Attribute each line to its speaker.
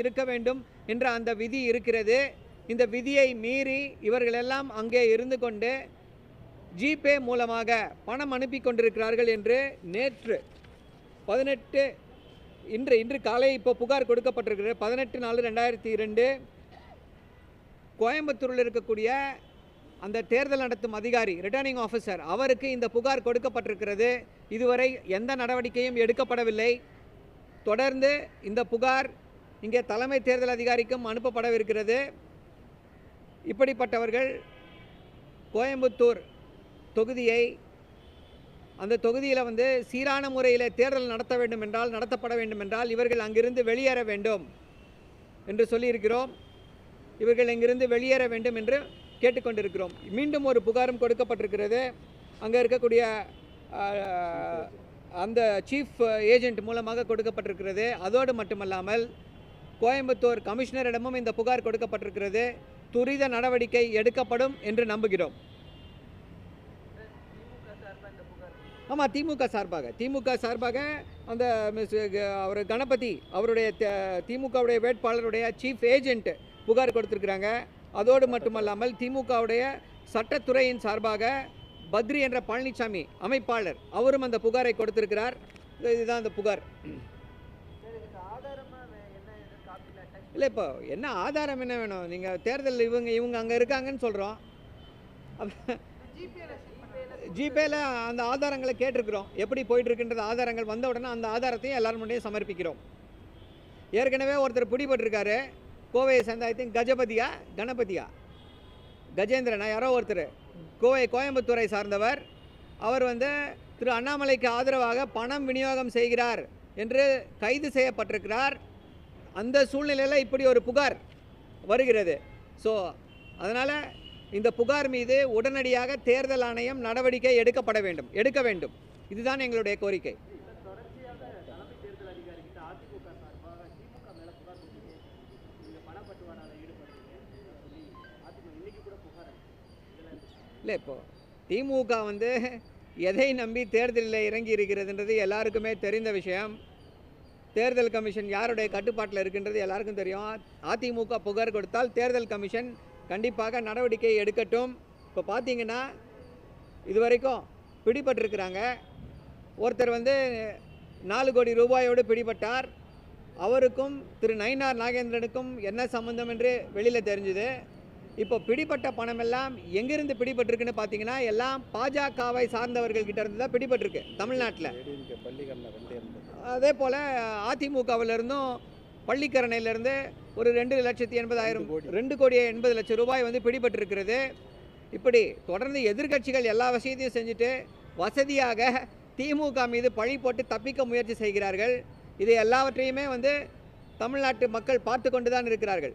Speaker 1: இருக்க வேண்டும் என்ற அந்த விதி இருக்கிறது. இந்த விதியை மீறி இவர்களெல்லாம் அங்கே இருந்து கொண்டு ஜிபே மூலமாக பணம் அனுப்பி கொண்டிருக்கிறார்கள் என்று நேற்று பதினெட்டு இன்று இன்று காலை இப்போ புகார் கொடுக்கப்பட்டிருக்கிறது. பதினெட்டு நாலு ரெண்டாயிரத்தி இரண்டு கோயம்புத்தூரில் இருக்கக்கூடிய அந்த தேர்தல் நடத்தும் அதிகாரி ரிட்டர்னிங் ஆஃபீஸர் அவருக்கு இந்த புகார் கொடுக்கப்பட்டிருக்கிறது. இதுவரை எந்த நடவடிக்கையும் எடுக்கப்படவில்லை. தொடர்ந்து இந்த புகார் இங்கே தலைமை தேர்தல் அதிகாரிக்கும் அனுப்பப்படவிருக்கிறது. இப்படிப்பட்டவர்கள் கோயம்புத்தூர் தொகுதியை அந்த தொகுதியில் வந்து சீரான முறையில் தேர்தல் நடத்த வேண்டும் என்றால் நடத்தப்பட வேண்டும் என்றால் இவர்கள் அங்கிருந்து வெளியேற வேண்டும் என்று சொல்லியிருக்கிறோம். இவர்கள் இங்கிருந்து வெளியேற வேண்டும் என்று கேட்டுக்கொண்டிருக்கிறோம். மீண்டும் ஒரு புகாரும் கொடுக்கப்பட்டிருக்கிறது. அங்கே இருக்கக்கூடிய அந்த சீஃப் ஏஜென்ட் மூலமாக கொடுக்கப்பட்டிருக்கிறது. அதோடு மட்டுமல்லாமல் கோயம்புத்தூர் கமிஷனரிடமும் இந்த புகார் கொடுக்கப்பட்டிருக்கிறது. துரித நடவடிக்கை எடுக்கப்படும் என்று நம்புகிறோம். ஆமாம் திமுக சார்பாக திமுக சார்பாக அந்த மிஸ் அவர் கணபதி அவருடைய திமுகவுடைய வேட்பாளருடைய சீஃப் ஏஜென்ட் புகார் கொடுத்துருக்குறாங்க. அதோடு மட்டுமல்லாமல் திமுகவுடைய சட்டத்துறையின் சார்பாக பத்ரி என்ற பழனிசாமி அமைப்பாளர் அவரும் அந்த புகாரை கொடுத்திருக்கிறார். இதுதான் அந்த புகார். இல்லை இப்போ என்ன ஆதாரம் என்ன வேணும்? நீங்கள் தேர்தல் இவங்க இவங்க அங்கே இருக்காங்கன்னு சொல்கிறோம் ஜிபேல அந்த ஆதாரங்களை கேட்டிருக்கிறோம். எப்படி போயிட்டுருக்குன்றது ஆதாரங்கள் வந்த உடனே அந்த ஆதாரத்தையும் எல்லாரும் முன்னையும் சமர்ப்பிக்கிறோம். ஏற்கனவே ஒருத்தர் பிடிபட்டிருக்காரு. கோவையை சேர்ந்த ஐ திங்க் கஜபதியா கணபதியா? கஜேந்திரனா? யாரோ ஒருத்தர். கோவை கோயம்புத்தூரை சார்ந்தவர். அவர் வந்து திரு அண்ணாமலைக்கு ஆதரவாக பணம் விநியோகம் செய்கிறார் என்று கைது செய்யப்பட்டிருக்கிறார். அந்த சூழ்நிலையில் இப்படி ஒரு புகார் வருகிறது. ஸோ அதனால் இந்த புகார் மீது உடனடியாக தேர்தல் ஆணையம் நடவடிக்கை எடுக்கப்பட வேண்டும். எடுக்க வேண்டும். இதுதான் எங்களுடைய கோரிக்கை. இல்லை இப்போது திமுக வந்து எதை நம்பி தேர்தலில் இறங்கி இருக்கிறதுன்றது எல்லாருக்குமே தெரிந்த விஷயம். தேர்தல் கமிஷன் யாருடைய கட்டுப்பாட்டில் இருக்கின்றது எல்லாருக்கும் தெரியும். அதிமுக புகார் கொடுத்தால் தேர்தல் கமிஷன் கண்டிப்பாக நடவடிக்கை எடுக்கட்டும். இப்போ பார்த்தீங்கன்னா இது வரைக்கும் பிடிபட்டிருக்கிறாங்க. ஒருத்தர் வந்து நாலு கோடி ரூபாயோடு பிடிபட்டார். அவருக்கும் திரு நயினார் நாகேந்திரனுக்கும் என்ன சம்பந்தம் என்று வெளியில் தெரிஞ்சுது. இப்போ பிடிபட்ட பணமெல்லாம் எங்கிருந்து பிடிபட்டிருக்குன்னு பார்த்தீங்கன்னா எல்லாம் பாஜகவை சார்ந்தவர்கள் கிட்ட இருந்து தான் பிடிபட்டிருக்கு தமிழ்நாட்டில். அதே போல் அதிமுகவிலிருந்தும் பள்ளிக்கரணையிலிருந்து ஒரு ரெண்டு லட்சத்தி எண்பதாயிரம்
Speaker 2: ரெண்டு கோடி.
Speaker 1: ரெண்டு கோடி எண்பது லட்சம் ரூபாய் வந்து பிடிபட்டிருக்கிறது. இப்படி தொடர்ந்து எதிர்க்கட்சிகள் எல்லா விஷயத்தையும் செஞ்சுட்டு வசதியாக திமுக மீது பழி போட்டு தப்பிக்க முயற்சி செய்கிறார்கள். இது எல்லாவற்றையுமே வந்து தமிழ்நாட்டு மக்கள் பார்த்து கொண்டு தான் இருக்கிறார்கள்.